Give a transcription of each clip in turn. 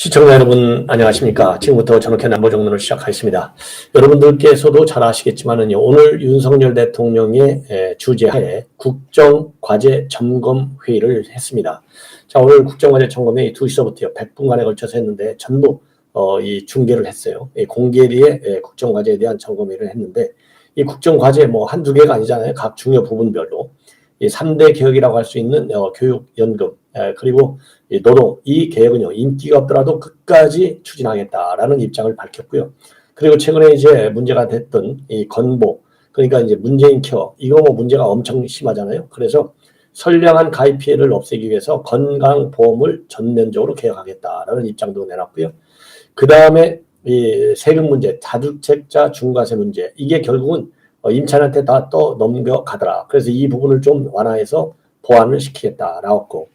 시청자 여러분 안녕하십니까? 지금부터 전국회 남부정론을 시작하겠습니다. 여러분들께서도 잘 아시겠지만은요 오늘 윤석열 대통령의 에, 주재하에 국정과제 점검 회의를 했습니다. 자 오늘 국정과제 점검회의 2시서부터 100분간에 걸쳐서 했는데 전부 어, 이 중계를 했어요. 이 공개리에 에, 국정과제에 대한 점검회의를 했는데 이 국정과제 뭐 한두 개가 아니잖아요. 각 중요 부분별로. 이 3대 개혁이라고 할 수 있는 어, 교육, 연금, 에, 그리고 이 노동, 이 개혁은요, 인기가 없더라도 끝까지 추진하겠다라는 입장을 밝혔고요. 그리고 최근에 이제 문제가 됐던 이 건보, 그러니까 이제 문재인 케어, 이거 뭐 문제가 엄청 심하잖아요. 그래서 선량한 가입 피해를 없애기 위해서 건강보험을 전면적으로 개혁하겠다라는 입장도 내놨고요. 그 다음에 이 세금 문제, 다주택자 중과세 문제, 이게 결국은 어, 임차인한테 다또 넘겨가더라. 그래서 이 부분을 좀 완화해서 보완을 시키겠다라고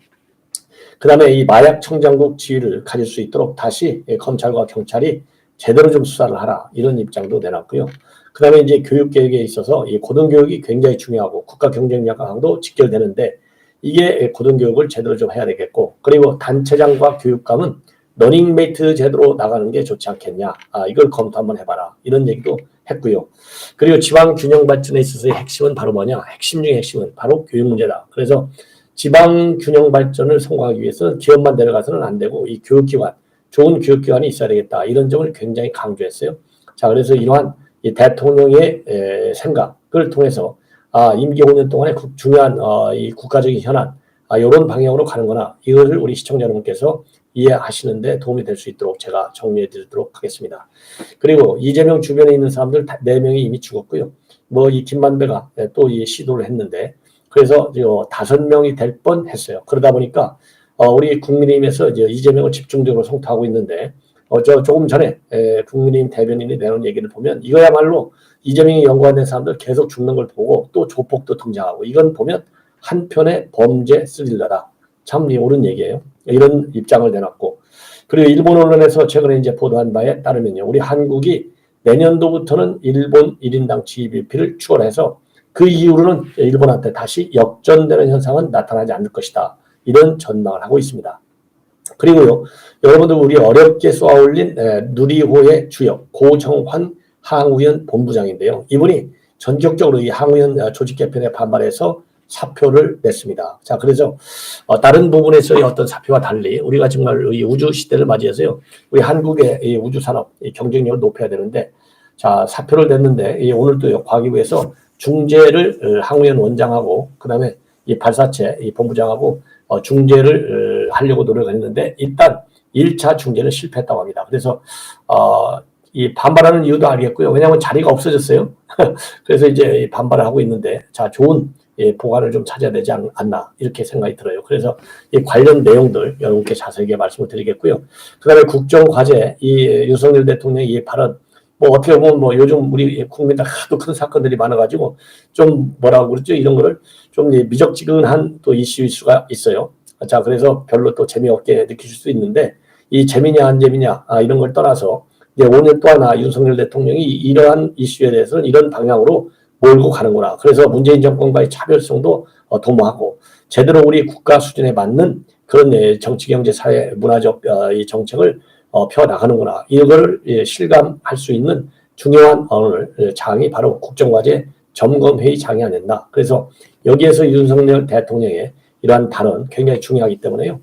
그 다음에 이 마약 청장국 지위를 가질 수 있도록 다시 검찰과 경찰이 제대로 좀 수사를 하라 이런 입장도 내놨고요. 그 다음에 이제 교육 계획에 있어서 이 고등교육이 굉장히 중요하고 국가 경쟁력하고도 직결되는데 이게 고등교육을 제대로 좀 해야 되겠고 그리고 단체장과 교육감은 러닝메이트 제도로 나가는 게 좋지 않겠냐. 아, 이걸 검토 한번 해봐라. 이런 얘기도 했고요. 그리고 지방 균형 발전에 있어서의 핵심은 바로 뭐냐? 핵심 중의 핵심은 바로 교육 문제다. 그래서 지방 균형 발전을 성공하기 위해서는 기업만 내려가서는 안 되고 이 교육기관, 좋은 교육기관이 있어야 되겠다. 이런 점을 굉장히 강조했어요. 자, 그래서 이러한 이 대통령의 에, 생각을 통해서 아, 임기 5년 동안의 국, 중요한 어, 이 국가적인 현안, 아, 이런 방향으로 가는구나. 이것을 우리 시청자 여러분께서 이해하시는데 도움이 될 수 있도록 제가 정리해 드리도록 하겠습니다. 그리고 이재명 주변에 있는 사람들 4명이 이미 죽었고요. 뭐 이 김만배가 또 이 시도를 했는데 그래서 다섯 명이 될 뻔 했어요. 그러다 보니까 어, 우리 국민의힘에서 이제 이재명을 집중적으로 성토하고 있는데 어, 저 조금 전에 에, 국민의힘 대변인이 내놓은 얘기를 보면 이거야말로 이재명이 연관된 사람들 계속 죽는 걸 보고 또 조폭도 등장하고 이건 보면 한편의 범죄 스릴러다. 참 옳은 얘기예요. 이런 입장을 내놨고 그리고 일본 언론에서 최근에 이제 보도한 바에 따르면요. 우리 한국이 내년도부터는 일본 1인당 GDP를 추월해서 그 이후로는 일본한테 다시 역전되는 현상은 나타나지 않을 것이다. 이런 전망을 하고 있습니다. 그리고요, 여러분들 우리 어렵게 쏘아올린 누리호의 주역 고정환 항우연 본부장인데요. 이분이 전격적으로 이 항우연 조직 개편에 반발해서 사표를 냈습니다. 자, 그래서 어, 다른 부분에서의 어떤 사표와 달리 우리가 정말 이 우주 시대를 맞이해서요, 우리 한국의 이 우주 산업 경쟁력을 높여야 되는데, 자 사표를 냈는데 이 오늘 또 과기부에서 중재를 어, 항우연 원장하고 그다음에 이 발사체 이 본부장하고 어, 중재를 어, 하려고 노력했는데 일단 1차 중재는 실패했다고 합니다. 그래서 어, 이 반발하는 이유도 알겠고요. 왜냐하면 자리가 없어졌어요. 그래서 이제 반발을 하고 있는데 자 좋은 예, 보관을 좀 찾아야 되지 않, 나 이렇게 생각이 들어요. 그래서 이 관련 내용들 여러분께 자세하게 말씀을 드리겠고요. 그다음에 국정 과제 이 윤석열 대통령의 이 발언 뭐 어떻게 보면 뭐 요즘 우리 국민들 하도 큰 사건들이 많아가지고 좀 뭐라고 그러죠 이런 거를 좀 미적지근한 또 이슈일 수가 있어요. 자 그래서 별로 또 재미없게 느끼실 수 있는데 이 재미냐 안 재미냐 아, 이런 걸 떠나서 이제 5년 동안 아, 윤석열 대통령이 이러한 이슈에 대해서는 이런 방향으로 몰고 가는구나. 그래서 문재인 정권과의 차별성도 어, 도모하고 제대로 우리 국가 수준에 맞는 그런 예, 정치, 경제, 사회, 문화적 어, 이 정책을 어, 펴 나가는구나. 이거를 예, 실감할 수 있는 중요한 오늘 예, 장이 바로 국정과제 점검회의 장이 아닌다. 그래서 여기에서 윤석열 대통령의 이러한 발언 굉장히 중요하기 때문에요.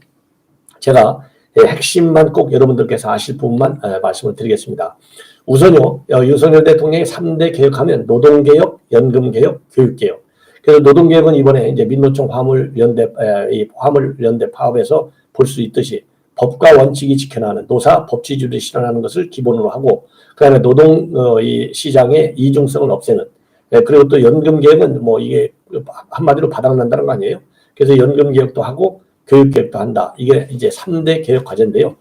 제가 예, 핵심만 꼭 여러분들께서 아실 부분만 예, 말씀을 드리겠습니다. 우선요, 어, 윤석열 대통령이 3대 개혁하면 노동개혁, 연금개혁, 교육개혁. 그래서 노동개혁은 이번에 이제 민노총 화물연대, 이 화물연대 파업에서 볼 수 있듯이 법과 원칙이 지켜나는 노사 법치주의를 실현하는 것을 기본으로 하고 그 다음에 노동 어, 이 시장의 이중성을 없애는 네, 그리고 또 연금 개혁은 뭐 이게 한마디로 바닥난다는 거 아니에요? 그래서 연금 개혁도 하고 교육 개혁도 한다. 이게 이제 3대 개혁 과제인데요.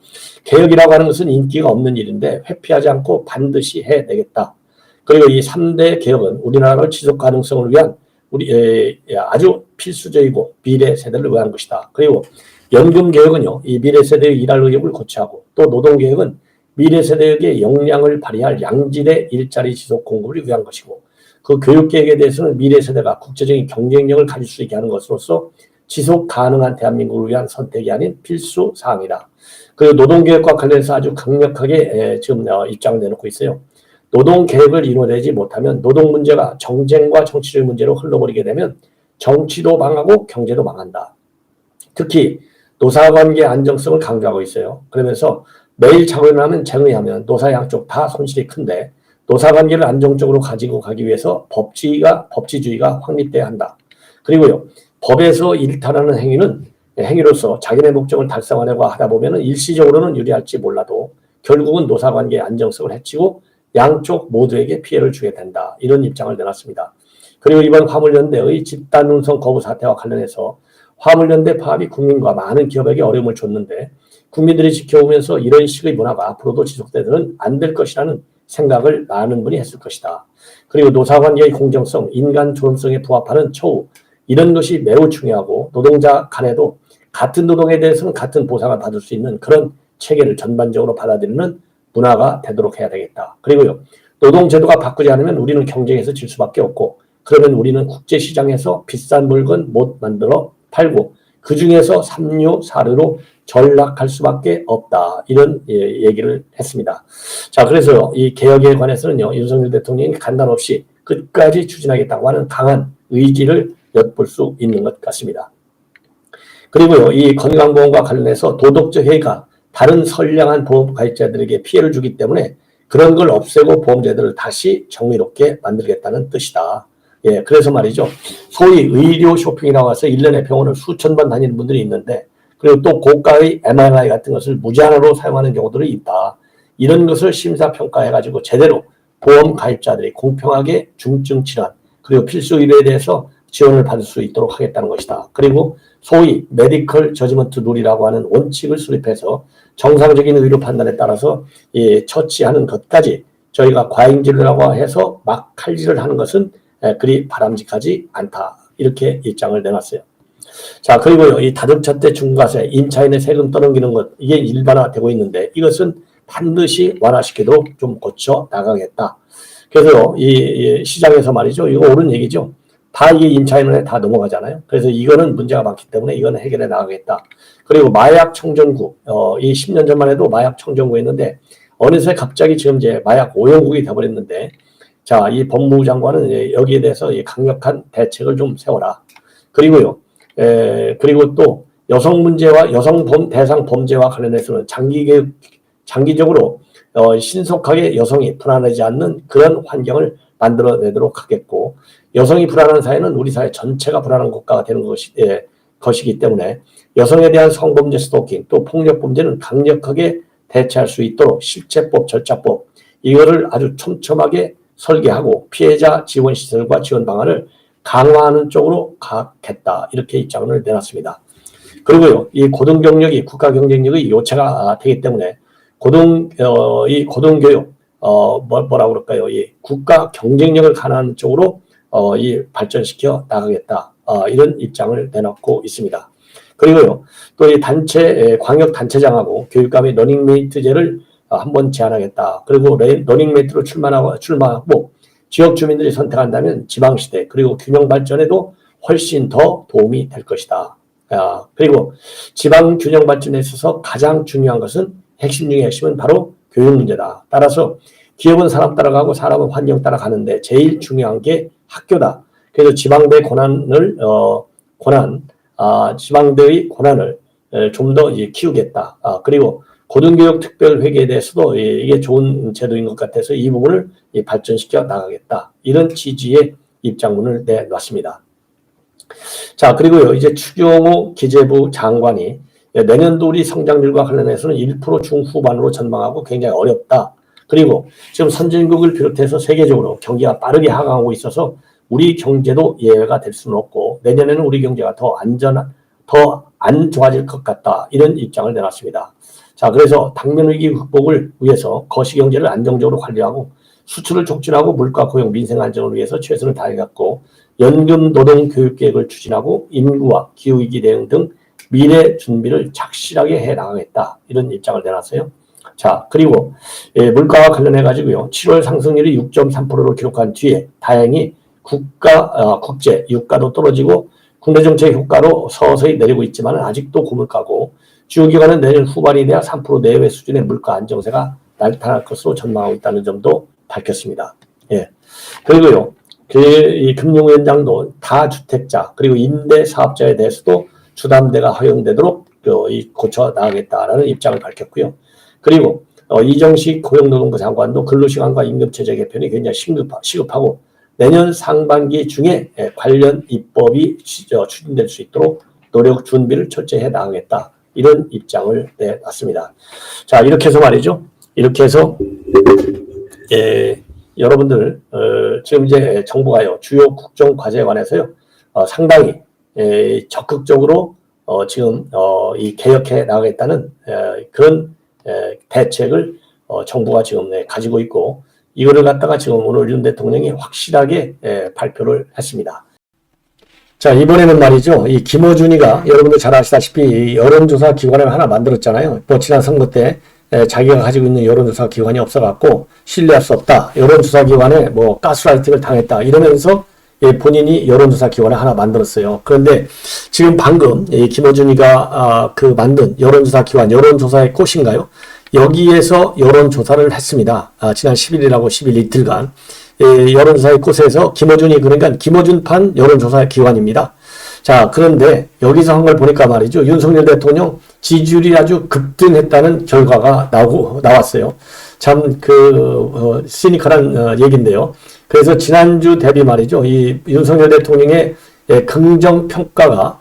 개혁이라고 하는 것은 인기가 없는 일인데 회피하지 않고 반드시 해내겠다. 그리고 이 3대 개혁은 우리나라의 지속 가능성을 위한 우리 에, 아주 필수적이고 미래 세대를 위한 것이다. 그리고 연금 개혁은요, 이 미래 세대의 일할 의욕을 고취하고 또 노동 개혁은 미래 세대에게 역량을 발휘할 양질의 일자리 지속 공급을 위한 것이고 그 교육 계획에 대해서는 미래 세대가 국제적인 경쟁력을 가질 수 있게 하는 것으로서 지속 가능한 대한민국을 위한 선택이 아닌 필수 사항이다. 그리고 노동개혁과 관련해서 아주 강력하게 에, 지금 어, 입장을 내놓고 있어요. 노동개혁을 이뤄내지 못하면 노동 문제가 정쟁과 정치적 문제로 흘러버리게 되면 정치도 망하고 경제도 망한다. 특히 노사관계 안정성을 강조하고 있어요. 그러면서 매일 자고 일어나면 쟁의하면 노사 양쪽 다 손실이 큰데 노사관계를 안정적으로 가지고 가기 위해서 법치가 법치주의가 확립돼야 한다. 그리고요 법에서 일탈하는 행위는 행위로서 자기네 목적을 달성하려고 하다 보면은 일시적으로는 유리할지 몰라도 결국은 노사관계 안정성을 해치고 양쪽 모두에게 피해를 주게 된다. 이런 입장을 내놨습니다. 그리고 이번 화물연대의 집단 운송 거부 사태와 관련해서 화물연대 파업이 국민과 많은 기업에게 어려움을 줬는데 국민들이 지켜오면서 이런 식의 문화가 앞으로도 지속되서는 안 될 것이라는 생각을 많은 분이 했을 것이다. 그리고 노사관계의 공정성, 인간 존엄성에 부합하는 처우 이런 것이 매우 중요하고 노동자 간에도 같은 노동에 대해서는 같은 보상을 받을 수 있는 그런 체계를 전반적으로 받아들이는 문화가 되도록 해야 되겠다. 그리고요. 노동 제도가 바꾸지 않으면 우리는 경쟁에서 질 수밖에 없고 그러면 우리는 국제 시장에서 비싼 물건 못 만들어 팔고 그 중에서 삼류, 사류로 전락할 수밖에 없다. 이런 예, 얘기를 했습니다. 자, 그래서 이 개혁에 관해서는요, 윤석열 대통령이 간단 없이 끝까지 추진하겠다고 하는 강한 의지를 엿볼 수 있는 것 같습니다. 그리고요, 이 건강보험과 관련해서 도덕적 해가 다른 선량한 보험 가입자들에게 피해를 주기 때문에 그런 걸 없애고 보험제도를 다시 정의롭게 만들겠다는 뜻이다. 예, 그래서 말이죠. 소위 의료 쇼핑이라고 해서 1년에 병원을 수천 번 다니는 분들이 있는데, 그리고 또 고가의 MRI 같은 것을 무제한으로 사용하는 경우들이 있다. 이런 것을 심사평가해가지고 제대로 보험 가입자들이 공평하게 중증 질환, 그리고 필수 의료에 대해서 지원을 받을 수 있도록 하겠다는 것이다. 그리고 소위 메디컬 저지먼트 룰이라고 하는 원칙을 수립해서 정상적인 의료 판단에 따라서 예, 처치하는 것까지 저희가 과잉 진료라고 해서 막 칼질을 하는 것은 에, 그리 바람직하지 않다. 이렇게 입장을 내놨어요. 자, 그리고요, 이 다중차대 중과세, 임차인의 세금 떠넘기는 것, 이게 일반화되고 있는데 이것은 반드시 완화시키도록 좀 고쳐 나가겠다. 그래서 이, 이 시장에서 말이죠. 이거 옳은 얘기죠. 다 이게 임차인에 다 넘어가잖아요. 그래서 이거는 문제가 많기 때문에 이거는 해결해 나가겠다. 그리고 마약 청정구, 어, 이 10년 전만 해도 마약 청정구였는데 어느새 갑자기 지금 이제 마약 오염국이 돼버렸는데 자, 이 법무부 장관은 여기에 대해서 강력한 대책을 좀 세워라. 그리고요, 에, 그리고 또 여성 문제와 여성 범, 대상 범죄와 관련해서는 장기 교육, 장기적으로 어, 신속하게 여성이 불안하지 않는 그런 환경을 만들어내도록 하겠고, 여성이 불안한 사회는 우리 사회 전체가 불안한 국가가 되는 것이, 예, 것이기 때문에 여성에 대한 성범죄 스토킹, 또 폭력 범죄는 강력하게 대처할 수 있도록 실체법, 절차법, 이거를 아주 촘촘하게 설계하고 피해자 지원 시설과 지원 방안을 강화하는 쪽으로 가겠다. 이렇게 입장을 내놨습니다. 그리고요, 이 고등 경력이 국가 경쟁력의 요체가 되기 때문에 고등, 어, 이 고등 교육, 어, 뭐, 뭐라 그럴까요? 이 국가 경쟁력을 가는 쪽으로, 어, 이 발전시켜 나가겠다. 어, 이런 입장을 내놓고 있습니다. 그리고요, 또 이 단체, 광역 단체장하고 교육감의 러닝메이트제를 어, 한번 제안하겠다. 그리고 러닝메이트로 출마하고, 출마하고 지역 주민들이 선택한다면 지방시대 그리고 균형 발전에도 훨씬 더 도움이 될 것이다. 아, 그리고 지방 균형 발전에 있어서 가장 중요한 것은 핵심 중의 핵심은 바로 교육 문제다. 따라서 기업은 사람 따라가고 사람은 환경 따라가는데 제일 중요한 게 학교다. 그래서 지방대 권한을 어, 권한 아, 지방대의 권한을 좀 더 키우겠다. 아, 그리고 고등교육 특별회계에 대해서도 이게 좋은 제도인 것 같아서 이 부분을 발전시켜 나가겠다. 이런 취지의 입장문을 내놨습니다. 자, 그리고요, 이제 추경호 기재부 장관이 내년도 우리 성장률과 관련해서는 1% 중후반으로 전망하고 굉장히 어렵다. 그리고 지금 선진국을 비롯해서 세계적으로 경기가 빠르게 하강하고 있어서 우리 경제도 예외가 될 수는 없고 내년에는 우리 경제가 더 안전한, 더 안 좋아질 것 같다. 이런 입장을 내놨습니다. 자, 그래서 당면 위기 극복을 위해서 거시경제를 안정적으로 관리하고 수출을 촉진하고 물가 고용 민생 안정을 위해서 최선을 다해갔고 연금 노동 교육 계획을 추진하고 인구와 기후 위기 대응 등 미래 준비를 착실하게 해 나가겠다 이런 입장을 내놨어요. 자 그리고 예, 물가와 관련해 가지고요 7월 상승률이 6.3%로 기록한 뒤에 다행히 국가 어, 국제 유가도 떨어지고 국내 정책 효과로 서서히 내리고 있지만 아직도 고물가고 주요 기관은 내년 후반이 돼야 3% 내외 수준의 물가 안정세가 나타날 것으로 전망하고 있다는 점도 밝혔습니다. 예. 그리고요, 그, 이 금융위원장도 다주택자, 그리고 임대 사업자에 대해서도 주담대가 허용되도록 그, 이 고쳐 나가겠다라는 입장을 밝혔고요. 그리고 어, 이정식 고용노동부 장관도 근로시간과 임금체제 개편이 굉장히 시급하, 시급하고 내년 상반기 중에 예, 관련 입법이 시- 어, 추진될 수 있도록 노력 준비를 철저히 해 나가겠다. 이런 입장을 내놨습니다. 자, 이렇게 해서 말이죠. 이렇게 해서 예, 여러분들 어, 지금 이제 정부가요 주요 국정 과제에 관해서요 어, 상당히 예, 적극적으로 어, 지금 어, 이 개혁해 나가겠다는 에, 그런 에, 대책을 어, 정부가 지금 네, 가지고 있고 이거를 갖다가 지금 오늘 윤 대통령이 확실하게 에, 발표를 했습니다. 자 이번에는 말이죠 이 김어준이가 여러분들 잘 아시다시피 이 여론조사 기관을 하나 만들었잖아요. 뭐 지난 선거 때 에, 자기가 가지고 있는 여론조사 기관이 없어갖고 신뢰할 수 없다. 여론조사 기관에 뭐 가스라이팅을 당했다. 이러면서 예, 본인이 여론조사 기관을 하나 만들었어요. 그런데 지금 방금 이 김어준이가 아, 그 만든 여론조사 기관, 여론조사의 꽃인가요? 여기에서 여론조사를 했습니다. 아, 지난 10일이라고 10일 이틀간 예, 여론조사의 꽃에서 김어준이 그러니까 김어준판 여론조사 기관입니다. 자, 그런데 여기서 한 걸 보니까 말이죠. 윤석열 대통령 지지율이 아주 급등했다는 결과가 나오고, 나왔어요. 참, 그, 어, 시니컬한 어, 얘기인데요. 그래서 지난주 대비 말이죠. 이 윤석열 대통령의 예, 긍정 평가가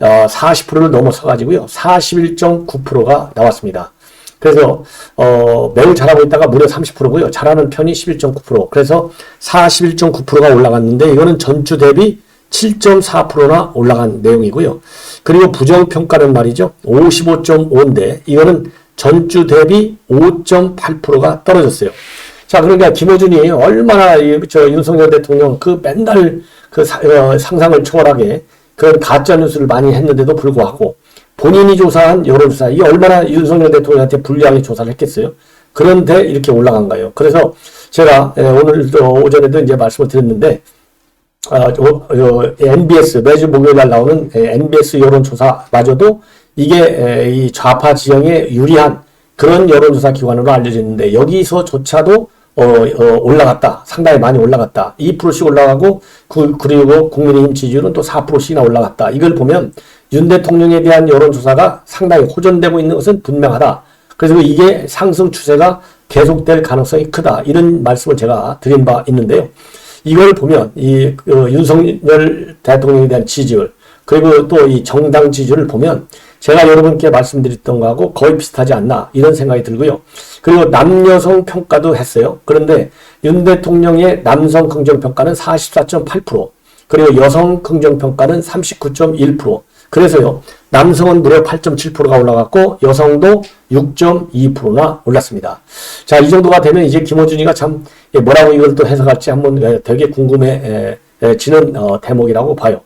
어, 40%를 넘어서 가지고요. 41.9%가 나왔습니다. 그래서 어, 매우 잘하고 있다가 무려 30%고요. 잘하는 편이 11.9%. 그래서 41.9%가 올라갔는데 이거는 전주 대비 7.4%나 올라간 내용이고요. 그리고 부정평가는 말이죠. 55.5인데 이거는 전주 대비 5.8%가 떨어졌어요. 자, 그러니까 김호준이 얼마나 이, 저 윤석열 대통령 그 맨날 그 사- 어, 상상을 초월하게 그런 가짜 뉴스를 많이 했는데도 불구하고 본인이 조사한 여론조사 이 얼마나 윤석열 대통령한테 불리하게 조사를 했겠어요. 그런데 이렇게 올라간 거예요. 그래서 제가 예, 오늘 또 오전에도 이제 말씀을 드렸는데 아, 어, 어, NBS 매주 목요일 날 나오는 에, NBS 여론조사마저도 이게 에, 이 좌파 지형에 유리한 그런 여론조사 기관으로 알려져 있는데 여기서조차도 어, 어, 올라갔다. 상당히 많이 올라갔다. 2%씩 올라가고 그, 그리고 국민의힘 지지율은 또 4%씩이나 올라갔다. 이걸 보면 윤 대통령에 대한 여론조사가 상당히 호전되고 있는 것은 분명하다. 그래서 이게 상승 추세가 계속될 가능성이 크다. 이런 말씀을 제가 드린 바 있는데요. 이걸 보면 이 어, 윤석열 대통령에 대한 지지율 그리고 또 이 정당 지지율을 보면 제가 여러분께 말씀드렸던 거하고 거의 비슷하지 않나 이런 생각이 들고요. 그리고 남여성 평가도 했어요. 그런데 윤 대통령의 남성 긍정 평가는 44.8% 그리고 여성 긍정 평가는 39.1% 그래서요. 남성은 무려 8.7%가 올라갔고 여성도 6.2%나 올랐습니다. 자, 이 정도가 되면 이제 김호준이가 참 예, 뭐라고 이걸 또 해석할지 한번 예, 되게 궁금해지는 어, 대목이라고 봐요.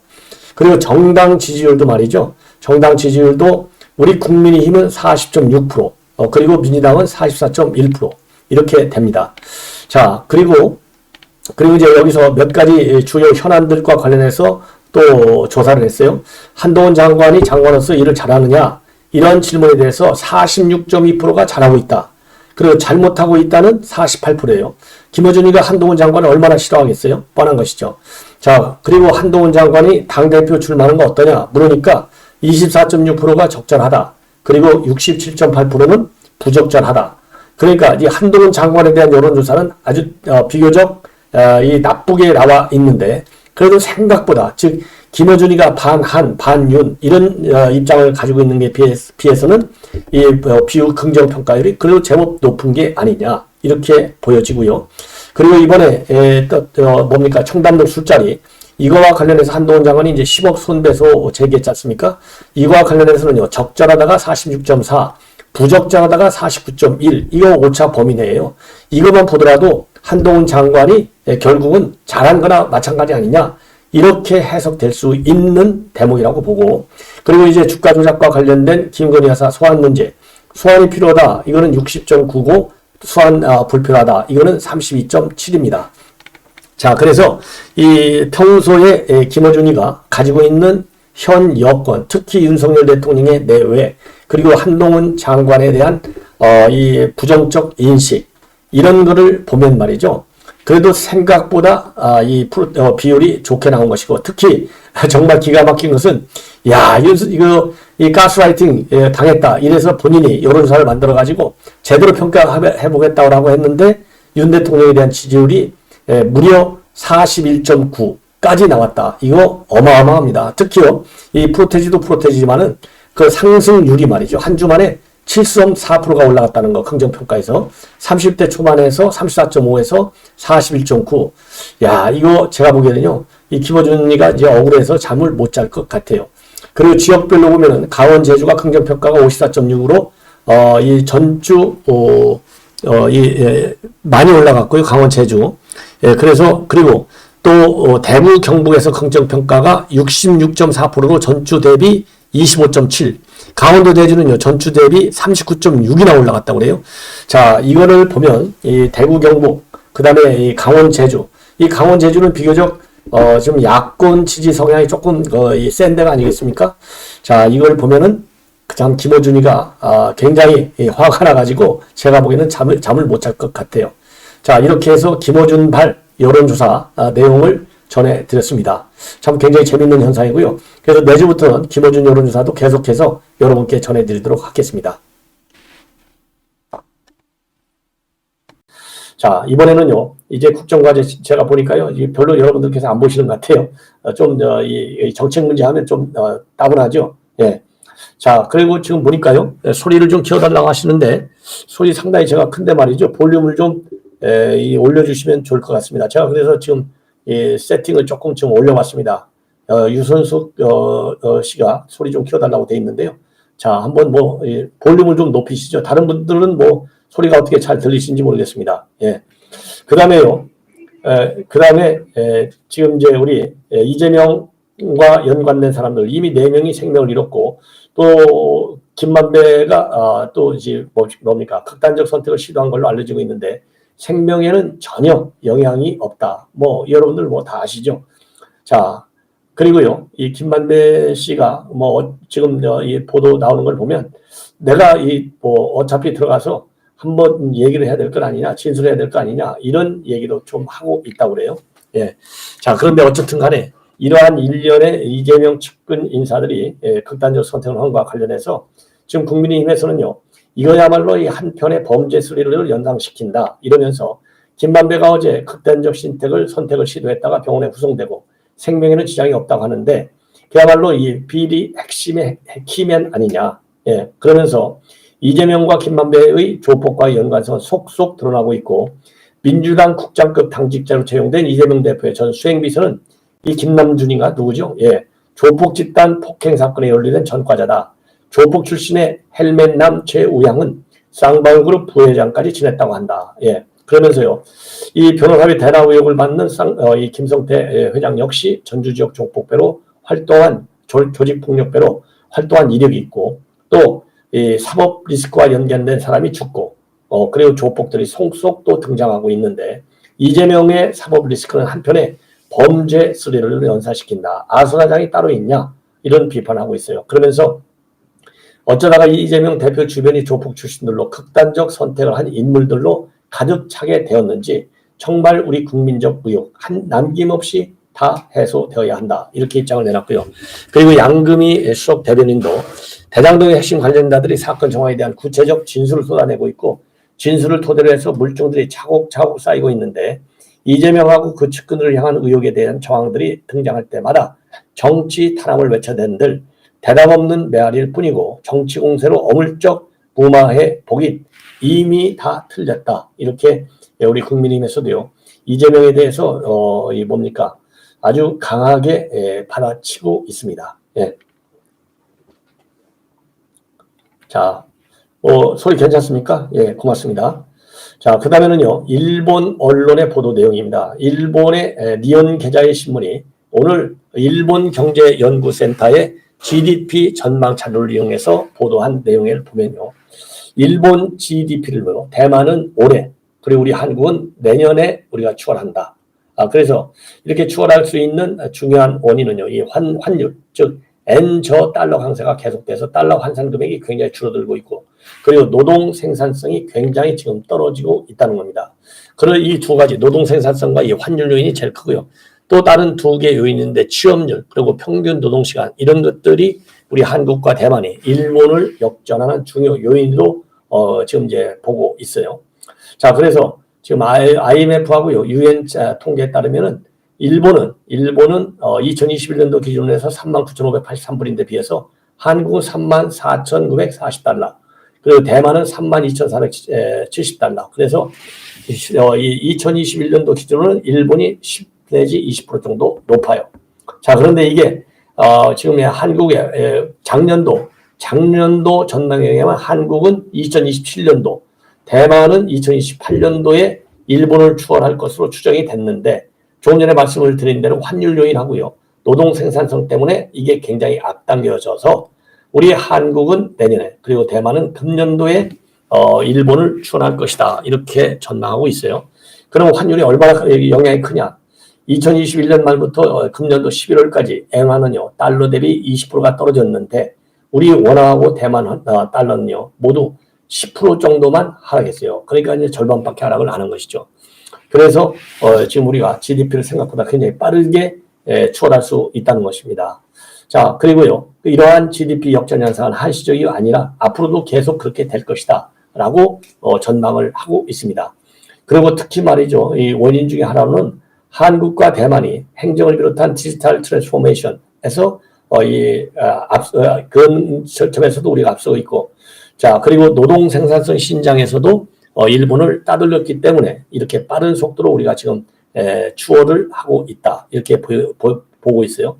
그리고 정당 지지율도 말이죠. 정당 지지율도 우리 국민의힘은 40.6%, 어, 그리고 민주당은 44.1% 이렇게 됩니다. 자, 그리고 그리고 이제 여기서 몇 가지 주요 현안들과 관련해서 또 조사를 했어요. 한동훈 장관이 장관으로서 일을 잘하느냐? 이런 질문에 대해서 46.2%가 잘하고 있다. 그리고 잘못하고 있다는 48%예요. 김어준이가 한동훈 장관을 얼마나 싫어하겠어요? 뻔한 것이죠. 자, 그리고 한동훈 장관이 당대표 출마하는 거 어떠냐? 물으니까 24.6%가 적절하다. 그리고 67.8%는 부적절하다. 그러니까 이 한동훈 장관에 대한 여론조사는 아주 어, 비교적 어, 이 나쁘게 나와 있는데 그래도 생각보다 즉 김어준이가 반한 반윤 이런 어, 입장을 가지고 있는 게 비해서, 비해서는 이 어, 비유 긍정 평가율이 그래도 제법 높은 게 아니냐 이렇게 보여지고요. 그리고 이번에 에, 또, 어, 뭡니까 청담동 술자리 이거와 관련해서 한동훈 장관이 이제 10억 손배소 제기했지 않습니까? 이거와 관련해서는요 적절하다가 46.4 부적절하다가 49.1 이거 오차 범위 내예요. 이것만 보더라도 한동훈 장관이 예, 결국은 잘한 거나 마찬가지 아니냐 이렇게 해석될 수 있는 대목이라고 보고 그리고 이제 주가 조작과 관련된 김건희 여사 소환 문제. 소환이 필요하다. 이거는 60.9고 소환 아, 불필요하다. 이거는 32.7입니다. 자, 그래서 이 평소에 에, 김어준이가 가지고 있는 현 여권, 특히 윤석열 대통령의 내외, 그리고 한동훈 장관에 대한 어, 이 부정적 인식 이런 거를 보면 말이죠. 그래도 생각보다 아, 이 프로, 어, 비율이 좋게 나온 것이고 특히 정말 기가 막힌 것은 야 이거, 이 가스라이팅 예, 당했다 이래서 본인이 여론조사를 만들어 가지고 제대로 평가해 보겠다고 했는데 윤 대통령에 대한 지지율이 예, 무려 41.9까지 나왔다. 이거 어마어마합니다. 특히요 이 프로테지도 프로테지지만은 그 상승률이 말이죠 한 주 만에 7.4%가 올라갔다는 거 긍정평가에서 30대 초반에서 34.5에서 41.9. 야, 이거 제가 보기에는요. 이 김어준이가 이제 억울해서 잠을 못 잘 것 같아요. 그리고 지역별로 보면은 강원 제주가 긍정평가가 54.6으로 어, 이 전주 어, 어, 이 예, 많이 올라갔고요. 강원 제주. 예, 그래서 그리고 또 어, 대구 경북에서 긍정평가가 66.4%로 전주 대비 25.7. 강원도 대주는요, 전주 대비 39.6이나 올라갔다고 그래요. 자, 이거를 보면, 이 대구 경북, 그 다음에 이 강원 제주. 이 강원 제주는 비교적, 어, 좀 야권 지지 성향이 조금, 어, 이센 데가 아니겠습니까? 자, 이걸 보면은, 참, 김호준이가, 아, 굉장히 화가 나가지고, 제가 보기에는 잠을, 잠을 못 잘 것 같아요. 자, 이렇게 해서 김호준 발 여론조사 아, 내용을 전해드렸습니다. 참 굉장히 재밌는 현상이고요. 그래서 내주부터는 김어준 여론조사도 계속해서 여러분께 전해드리도록 하겠습니다. 자, 이번에는요, 이제 국정과제 제가 보니까요, 별로 여러분들께서 안 보시는 것 같아요. 어, 좀, 어, 이, 정책 문제 하면 좀, 어, 따분하죠? 예. 자, 그리고 지금 보니까요, 예, 소리를 좀 키워달라고 하시는데, 소리 상당히 제가 큰데 말이죠. 볼륨을 좀, 에, 이, 올려주시면 좋을 것 같습니다. 제가 그래서 지금 이 세팅을 조금 좀 올려봤습니다. 어, 유선숙 어, 어, 씨가 소리 좀 키워달라고 돼 있는데요. 자, 한번 뭐 예, 볼륨을 좀 높이시죠. 다른 분들은 뭐 소리가 어떻게 잘 들리시는지 모르겠습니다. 예. 그 다음에요. 그 다음에 지금 이제 우리 이재명과 연관된 사람들 이미 네 명이 생명을 잃었고 또 김만배가 아, 또 이제 뭐, 뭡니까 극단적 선택을 시도한 걸로 알려지고 있는데 생명에는 전혀 영향이 없다. 뭐 여러분들 뭐 다 아시죠? 자 그리고요 이 김만배 씨가 뭐 지금 이 보도 나오는 걸 보면 내가 이 뭐 어차피 들어가서 한번 얘기를 해야 될 것 아니냐 진술해야 될거 아니냐 이런 얘기도 좀 하고 있다고 그래요. 예. 자 그런데 어쨌든 간에 이러한 일련의 이재명 측근 인사들이 예, 극단적 선택을 한 것과 관련해서 지금 국민의힘에서는요 이거야말로 이 한편의 범죄 수리를 연상시킨다. 이러면서 김만배가 어제 극단적 신택을 선택을 시도했다가 병원에 후송되고 생명에는 지장이 없다고 하는데 그야말로 이 비리 핵심의 키맨 아니냐. 예, 그러면서 이재명과 김만배의 조폭과의 연관성은 속속 드러나고 있고 민주당 국장급 당직자로 채용된 이재명 대표의 전 수행비서는 이 김남준이가 누구죠? 예, 조폭 집단 폭행 사건에 연루된 전과자다. 조폭 출신의 헬멧남 최우양은 쌍방그룹 부회장까지 지냈다고 한다. 예. 그러면서요, 이 변호사비 대납 의혹을 받는 쌍, 어, 이 김성태 예, 회장 역시 전주 지역 조폭배로 활동한 조, 조직폭력배로 활동한 이력이 있고 또 이 사법 리스크와 연관된 사람이 죽고 어, 그리고 조폭들이 속속 또 등장하고 있는데 이재명의 사법 리스크는 한편에 범죄 스릴을 연사시킨다. 아수라장이 따로 있냐? 이런 비판하고 있어요. 그러면서 어쩌다가 이재명 대표 주변이 조폭 출신들로 극단적 선택을 한 인물들로 가득 차게 되었는지 정말 우리 국민적 의혹 한 남김없이 다 해소되어야 한다. 이렇게 입장을 내놨고요. 그리고 양금희 수석 대변인도 대장동의 핵심 관련자들이 사건 정황에 대한 구체적 진술을 쏟아내고 있고 진술을 토대로 해서 물증들이 차곡차곡 쌓이고 있는데 이재명하고 그 측근들을 향한 의혹에 대한 정황들이 등장할 때마다 정치 탄압을 외쳐댄들 대답 없는 메아리일 뿐이고 정치 공세로 어물쩍 무마해 보기 이미 다 틀렸다. 이렇게 우리 국민의힘에서도요. 이재명에 대해서 어, 이 뭡니까 아주 강하게 예, 받아치고 있습니다. 예. 자, 어, 소리 괜찮습니까? 예, 고맙습니다. 자, 그 다음에는요, 일본 언론의 보도 내용입니다. 일본의 니온 계좌의 신문이 오늘 일본 경제연구센터의 GDP 전망 자료를 이용해서 보도한 내용을 보면요. 일본 GDP를 보고 대만은 올해 그리고 우리 한국은 내년에 우리가 추월한다. 아, 그래서 이렇게 추월할 수 있는 중요한 원인은요. 이 환, 환율, 즉 N저 달러 강세가 계속돼서 달러 환산 금액이 굉장히 줄어들고 있고 그리고 노동 생산성이 굉장히 지금 떨어지고 있다는 겁니다. 그런 이 두 가지 노동 생산성과 이 환율 요인이 제일 크고요. 또 다른 두 개 요인인데 취업률 그리고 평균 노동 시간 이런 것들이 우리 한국과 대만이 일본을 역전하는 중요 요인으로 어, 지금 이제 보고 있어요. 자, 그래서 지금 IMF하고요 유엔 통계에 따르면은 일본은 일본은 어, 2021년도 기준으로 해서 39,583불인데 비해서 한국은 34,940달러 그리고 대만은 32,470달러 그래서 어, 이 2021년도 기준으로는 일본이 10 내지 20% 정도 높아요. 자 그런데 이게 어, 지금 한국의 작년도 작년도 의하면 한국은 2027년도 대만은 2028년도에 일본을 추월할 것으로 추정이 됐는데 조금 전에 말씀을 드린 대로 환율 요인하고요. 노동 생산성 때문에 이게 굉장히 앞당겨져서 우리 한국은 내년에 그리고 대만은 금년도에 어, 일본을 추월할 것이다. 이렇게 전망하고 있어요. 그럼 환율이 얼마나 영향이 크냐? 2021년 말부터 어, 금년도 11월까지 엔화는요 달러 대비 20%가 떨어졌는데 우리 원화하고 대만 어, 달러는요 모두 10% 정도만 하락했어요. 그러니까 이제 절반밖에 하락을 안 한 것이죠. 그래서 어, 지금 우리가 GDP를 생각보다 굉장히 빠르게 에, 추월할 수 있다는 것입니다. 자 그리고요 이러한 GDP 역전 현상은 한시적이 아니라 앞으로도 계속 그렇게 될 것이다 라고 어, 전망을 하고 있습니다. 그리고 특히 말이죠 이 원인 중에 하나는 한국과 대만이 행정을 비롯한 디지털 트랜스포메이션에서 어, 이 아, 앞서 어, 그런 점에서도 우리가 앞서고 있고 자 그리고 노동 생산성 신장에서도 어, 일본을 따돌렸기 때문에 이렇게 빠른 속도로 우리가 지금 에, 추월을 하고 있다. 이렇게 보, 보, 보고 있어요.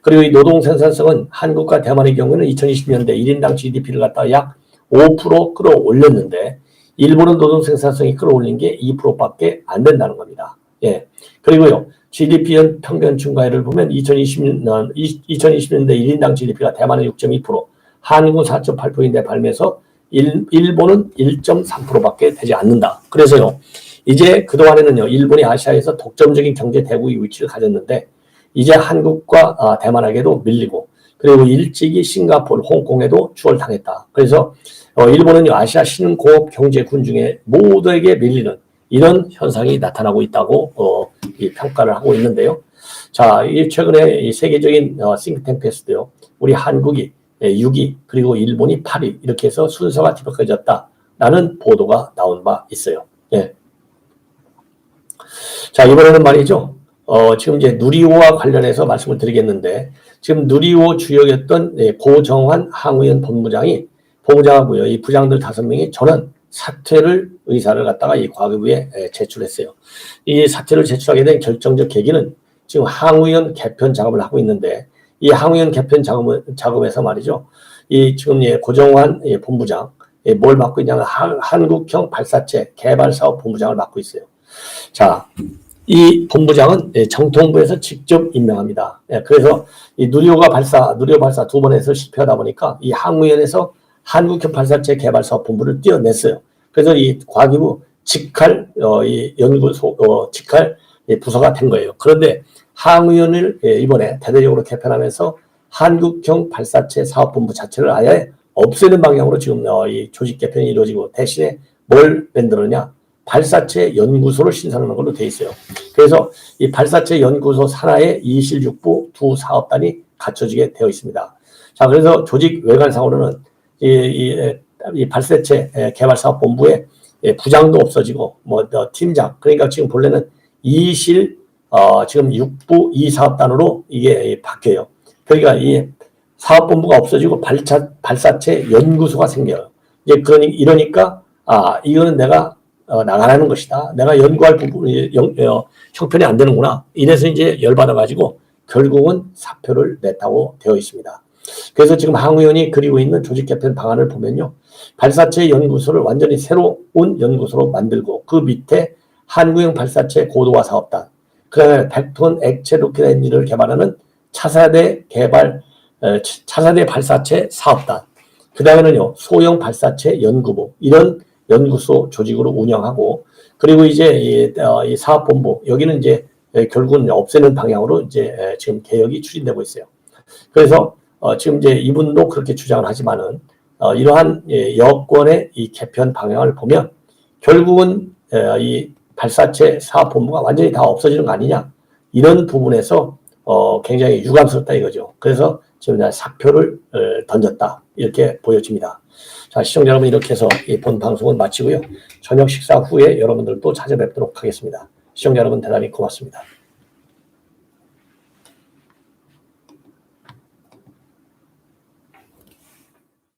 그리고 이 노동 생산성은 한국과 대만의 경우에는 2020년대 1인당 GDP를 갖다 약 5% 끌어올렸는데 일본은 노동 생산성이 끌어올린 게 2%밖에 안 된다는 겁니다. 예. 그리고 GDP 연 평균 증가율을 보면 2020년 2020년대 1인당 GDP가 대만은 6.2%, 한국은 4.8%인데 발매해서 일, 일본은 1.3%밖에 되지 않는다. 그래서요, 이제 그동안에는요, 일본이 아시아에서 독점적인 경제 대국의 위치를 가졌는데, 이제 한국과 아, 대만에게도 밀리고, 그리고 일찍이 싱가포르, 홍콩에도 추월당했다. 그래서 어, 일본은 아시아 신공업 경제군 중에 모두에게 밀리는 이런 현상이 나타나고 있다고 어, 평가를 하고 있는데요. 자, 이 최근에 이 세계적인 어, 싱크탱크에서도요, 우리 한국이 6위, 예, 그리고 일본이 8위, 이렇게 해서 순서가 뒤바꿔졌다라는 보도가 나온 바 있어요. 예. 자, 이번에는 말이죠. 어, 지금 이제 누리호와 관련해서 말씀을 드리겠는데, 지금 누리호 주역이었던 예, 고정환 항우연 본부장이, 본부장하고요, 이 부장들 다섯 명이 저는 사퇴를 의사를 갖다가 이 과거부에 예, 제출했어요. 이 사퇴를 제출하게 된 결정적 계기는 지금 항우연 개편 작업을 하고 있는데 이 항우연 개편 작업, 작업 에서 말이죠. 이 지금 예, 고정환 예, 본부장 예, 뭘 맡고 있냐면 한, 한국형 발사체 개발 사업 본부장을 맡고 있어요. 자, 이 본부장은 예, 정통부에서 직접 임명합니다. 예, 그래서 이 누리호가 발사, 누리호 발사 두 번에서 실패하다 보니까 이 항우연에서 한국형 발사체 개발 사업 본부를 띄어냈어요. 그래서 이 과기부 직할 어, 이 연구소 어, 직할 부서가 된 거예요. 그런데 항의원을 예, 이번에 대대적으로 개편하면서 한국형 발사체 사업본부 자체를 아예 없애는 방향으로 지금 어, 이 조직 개편이 이루어지고 대신에 뭘 만들었냐? 발사체 연구소를 신설하는 걸로 돼 있어요. 그래서 이 발사체 연구소 산하에 이실육부 두 사업단이 갖춰지게 되어 있습니다. 자, 그래서 조직 외관상으로는 이, 이, 이 발사체 개발사업본부에 부장도 없어지고 뭐 팀장 그러니까 지금 본래는 이실 어, 지금 6부 2사업단으로 이게 바뀌어요. 그러니까 이 사업본부가 없어지고 발차, 발사체 연구소가 생겨요. 이제 그러니 이러니까 아 이거는 내가 어, 나가라는 것이다. 내가 연구할 부분이 어, 형편이 안 되는구나. 이래서 이제 열받아가지고 결국은 사표를 냈다고 되어 있습니다. 그래서 지금 항 의원이 그리고 있는 조직 개편 방안을 보면요. 발사체 연구소를 완전히 새로운 연구소로 만들고 그 밑에 한국형 발사체 고도화 사업단, 그 다음에 100톤 액체 로켓 엔진을 개발하는 차세대 개발, 어, 차세대 발사체 사업단, 그 다음에는요, 소형 발사체 연구부, 이런 연구소 조직으로 운영하고, 그리고 이제 이, 어, 이 사업본부, 여기는 이제 결국은 없애는 방향으로 이제 지금 개혁이 추진되고 있어요. 그래서 어, 지금 이제 이분도 그렇게 주장을 하지만은 어, 이러한 예, 여권의 이 개편 방향을 보면 결국은 에, 이 발사체 사업본부가 완전히 다 없어지는 거 아니냐 이런 부분에서 어, 굉장히 유감스럽다 이거죠. 그래서 지금 사표를 어, 던졌다 이렇게 보여집니다. 자 시청자 여러분 이렇게 해서 이본 방송은 마치고요. 저녁 식사 후에 여러분들 또 찾아뵙도록 하겠습니다. 시청자 여러분 대단히 고맙습니다.